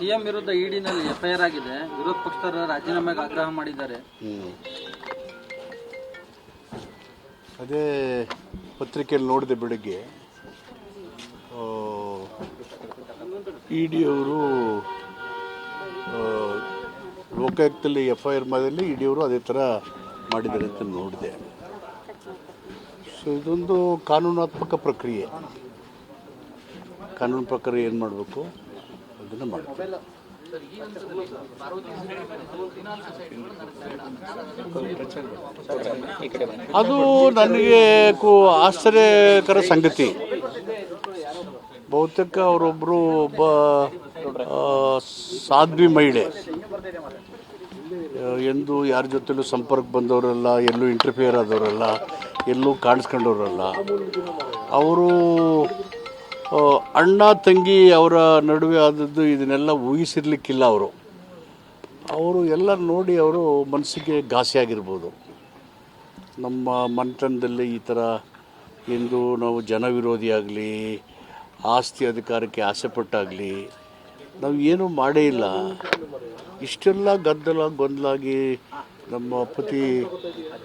CM ವಿರುದ್ಧ ಇಡಿನಲ್ಲಿ FIR ಆಗಿದೆ. ವಿರೋಧ ಪಕ್ಷದ ರಾಜೀನಾಮೆಗೆ ಆಗ್ರಹ ಮಾಡಿದ್ದಾರೆ. ಅದೇ ಪತ್ರಿಕೆಯಲ್ಲಿ ನೋಡಿದೆ ಬೆಳಗ್ಗೆ. ಇ ಡಿ ಅವರು ಲೋಕಾಯುಕ್ತದಲ್ಲಿ ಎಫ್ ಐ ಆರ್ ಮಾಡಿದಲ್ಲಿ ಇ ಡಿ ಅವರು ಅದೇ ಥರ ಮಾಡಿದ್ದಾರೆ ಅಂತ ನೋಡಿದೆ. ಸೊ ಇದೊಂದು ಕಾನೂನಾತ್ಮಕ ಪ್ರಕ್ರಿಯೆ. ಕಾನೂನು ಪ್ರಕ್ರಿಯೆ ಏನು ಮಾಡಬೇಕು? ಅದನ್ನು ಅದು ನನಗೆ ಕು- ಆಶ್ಚರ್ಯಕರ ಸಂಗತಿ. ಬಹುತೇಕ ಅವರೊಬ್ಬರು ಒಬ್ಬ ಸಾಧ್ವಿ ಮಹಿಳೆ. ಎಂದು ಯಾರ ಜೊತೆಲೂ ಸಂಪರ್ಕ ಬಂದವರಲ್ಲ ಎಲ್ಲೂ ಇಂಟರ್ಫಿಯರ್ ಆದವರಲ್ಲ ಎಲ್ಲೂ ಕಾಣಿಸ್ಕೊಂಡವರಲ್ಲ. ಅವರು ಅಣ್ಣ, ತಂಗಿ ಅವರ ನಡುವೆ ಆದದ್ದು ಇದನ್ನೆಲ್ಲ ಊಹಿಸಿರ್ಲಿಕ್ಕಿಲ್ಲ ಅವರು. ಅವರು ಎಲ್ಲ ನೋಡಿ ಅವರು ಮನಸ್ಸಿಗೆ ಘಾಸಿಯಾಗಿರ್ಬೋದು. ನಮ್ಮ ಮನೆತನದಲ್ಲಿ ಈ ಥರ ಎಂದು ನಾವು ಜನವಿರೋಧಿ ಆಗಲಿ, ಆಸ್ತಿ ಅಧಿಕಾರಕ್ಕೆ ಆಸೆಪಟ್ಟಾಗಲಿ ನಾವು ಏನೂ ಮಾಡೇ ಇಲ್ಲ. ಇಷ್ಟೆಲ್ಲ ಗದ್ದಲ, ಗೊಂದಲಾಗಿ ನಮ್ಮ ಪತಿ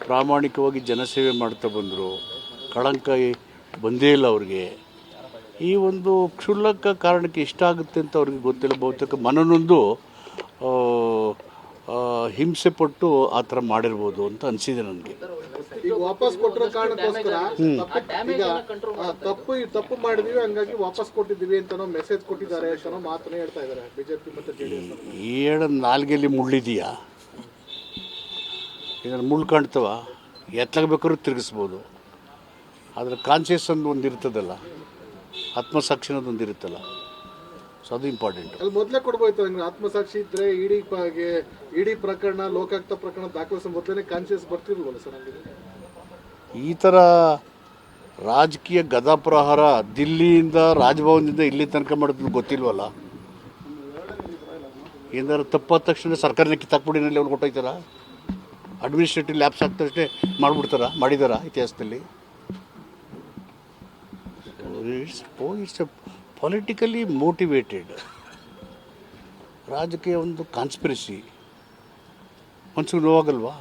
ಪ್ರಾಮಾಣಿಕವಾಗಿ ಜನಸೇವೆ ಮಾಡ್ತಾ ಬಂದರು. ಕಳಂಕ ಬಂದೇ ಇಲ್ಲ ಅವ್ರಿಗೆ. ಈ ಒಂದು ಕ್ಷುಲ್ಲಕ ಕಾರಣಕ್ಕೆ ಇಷ್ಟ ಆಗುತ್ತೆ ಅಂತ ಅವ್ರಿಗೆ ಗೊತ್ತಿಲ್ಲ. ಬಹುತೇಕ ಮನನೊಂದು ಹಿಂಸೆ ಪಟ್ಟು ಆ ಥರ ಮಾಡಿರ್ಬೋದು ಅಂತ ಅನಿಸಿದೆ ನನಗೆ. ಈಗ ವಾಪಸ್ ಕೊಟ್ಟಿರೋ ಕಾರಣಕ್ಕೋಸ್ಕರ ತಪ್ಪು- ಈಗ ತಪ್ಪು ತಪ್ಪು ಮಾಡಿದೀವಿ ಹಂಗಾಗಿ ವಾಪಸ್ ಕೊಟ್ಟಿದ್ದೀವಿ ಅಂತನೋ ಮೆಸೇಜ್ ಕೊಟ್ಟಿದ್ದಾರೆ ಅಂತ ಮಾತನ್ನ ಹೇಳ್ತಾ ಇದ್ದಾರೆ ಬಿಜೆಪಿ ಮತ್ತೆ ಜೆಡಿಎಸ್ ಈ ಹೇಳ ನಾಲ್ಗೆಯಲ್ಲಿ ಮುಳ್ಳಿದೆಯಾ? ಇದನ್ನು ಮುಳ್ಳು ಕಾಣ್ತವ? ಎತ್ತಲಾಗ ಬೇಕಾದ್ರೂ ತಿರುಗಿಸ್ಬೋದು. ಆದರೆ ಕಾನ್ಸಿಯಸ್ ಒಂದು ಇರ್ತದಲ್ಲ ಆತ್ಮಸಾಕ್ಷಿ ಒಂದು ಇರುತ್ತಲ್ಲ ಸೊ ಅದು ಇಂಪಾರ್ಟೆಂಟ್ ಅಲ್ಲಿ ಮೊದಲೇ ಕೊಡ್ಬೋಯ್ತು ಹಂಗೆ ಆತ್ಮಸಾಕ್ಷಿ ಇದ್ರೆ ಇಡೀ ಹಾಗೆ ಇಡೀ ಪ್ರಕರಣ ಲೋಕಾಯುಕ್ತ ಪ್ರಕರಣ ದಾಖಲಿಸ ಮೊದಲೇ ಕಾನ್ಶಿಯಸ್ ಬರ್ತಿರ್ಲಿಲ್ವಲ್ಲ ಸರ್ ಈ ಥರ ರಾಜಕೀಯ ಗದಾಪ್ರಹಾರ ದಿಲ್ಲಿಯಿಂದ ರಾಜಭವನದಿಂದ ಇಲ್ಲಿ ತನಕ ಮಾಡೋದು ಗೊತ್ತಿಲ್ವಲ್ಲ? ಏನಾದ್ರು ತಪ್ಪಾದ ತಕ್ಷಣ ಸರ್ಕಾರನೇ ಕಿತ್ತಾಕ್ಬಿಡಿನಲ್ಲಿ ಅವ್ರು ಕೊಟ್ಟೋಯ್ತಾರ? ಅಡ್ಮಿನಿಸ್ಟ್ರೇಟಿವ್ ಲ್ಯಾಬ್ಸ್ ಆಗ್ತಷ್ಟೇ ಮಾಡಿಬಿಡ್ತಾರ? ಮಾಡಿದಾರ ಇತಿಹಾಸದಲ್ಲಿ? It's oh it's a politically motivated ರಾಜಕೀಯ ಒಂದು ಕಾನ್ಸ್ಪಿರಸಿ ಮನ್ಸಿಗೆ ನೋವಾಗಲ್ವಾ